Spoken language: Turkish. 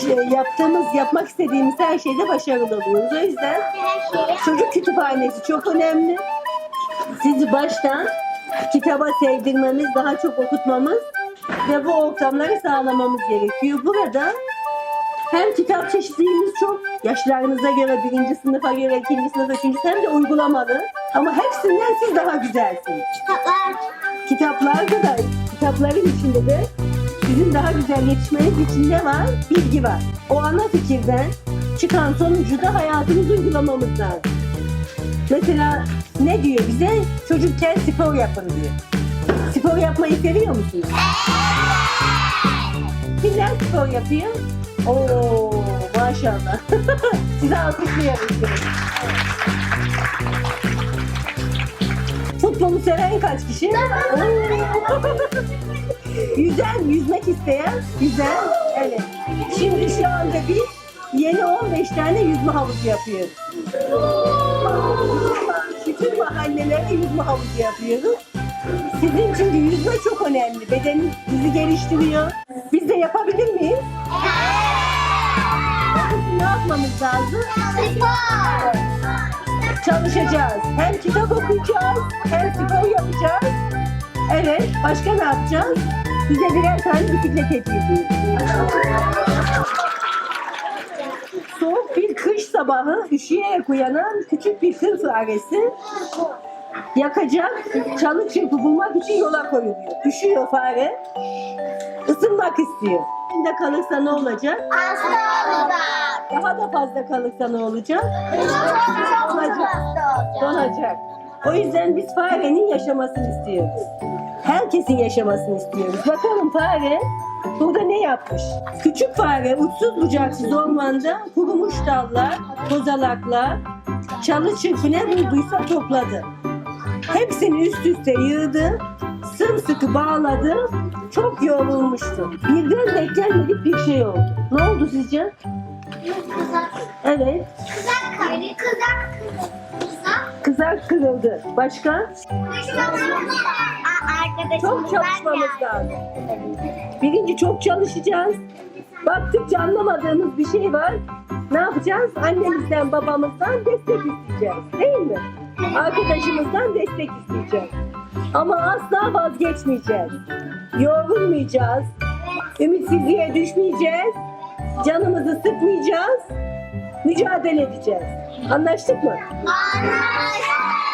şey, yaptığımız, yapmak istediğimiz her şeyde başarılı oluyoruz. O yüzden çocuk kütüphanesi çok önemli. Sizi baştan kitaba sevdirmemiz, daha çok okutmamız ve bu ortamları sağlamamız gerekiyor. Burada hem kitap çeşitliliğimiz çok, yaşlarınıza göre birinci sınıfa göre, ikinci sınıfa, üçüncü hem de uygulamalı. Ama hepsinden siz daha güzelsiniz. Kitaplar. Kitaplarda da, kitapların içinde de sizin daha güzel yetişmeniz için ne var? Bilgi var. O ana fikirden çıkan sonucu da hayatımıza uygulamamız lazım. Mesela ne diyor bize? Çocukken spor yapın diyor. Spor yapmayı seviyor musunuz? Kimler spor yapıyor? Oo maşallah. Size alkışlıyoruz. Futbolu seven kaç kişi? Oo. Yüzen, yüzmek isteyen, yüzen. Evet. Şimdi şu anda biz yeni 15 tane yüzme havuzu yapıyoruz. Bütün mahallelere yüzme havuzu yapıyoruz. Sizin çünkü yüzme çok önemli. Beden bizi geliştiriyor. Biz de yapabilir miyiz? Ne yapmamız lazım? Spor. Çalışacağız. Hem kitap okuyacağız, hem başka ne yapacağız? Bize birer tane bisiklet hediye edin. Soğuk bir kış sabahı üşüyerek uyanan küçük bir kır faresi yakacak çalı çırpı bulmak için yola koyuluyor. Üşüyor fare, ısınmak istiyor. Elinde kalırsa ne olacak? Hasta olacak. Daha da fazla kalırsa ne olacak? Olacak. Donacak. O yüzden biz farenin yaşamasını istiyoruz. Herkesin yaşamasını istiyoruz. Bakalım fare burada ne yapmış? Küçük fare uçsuz bucaksız ormanda kurumuş dallar, kozalaklar, çalı çırpı ne bulduysa topladı. Hepsini üst üste yığdı, sımsıkı bağladı, çok yorulmuştu. Birden beklenmedik bir şey oldu. Ne oldu sizce? Kızak. Evet, Kızak. Kızak. Kızak kırıldı. Başka? Arkadaşım. Çok çalışmamız lazım. Birinci çok çalışacağız. Baktıkça anlamadığımız bir şey var. Ne yapacağız? Annemizden, babamızdan destek isteyeceğiz. Değil mi? Arkadaşımızdan destek isteyeceğiz. Ama asla vazgeçmeyeceğiz. Yorulmayacağız. Ümitsizliğe düşmeyeceğiz. Canımızı sıkmayacağız. Mücadele edeceğiz. Anlaştık mı? Anlaştık.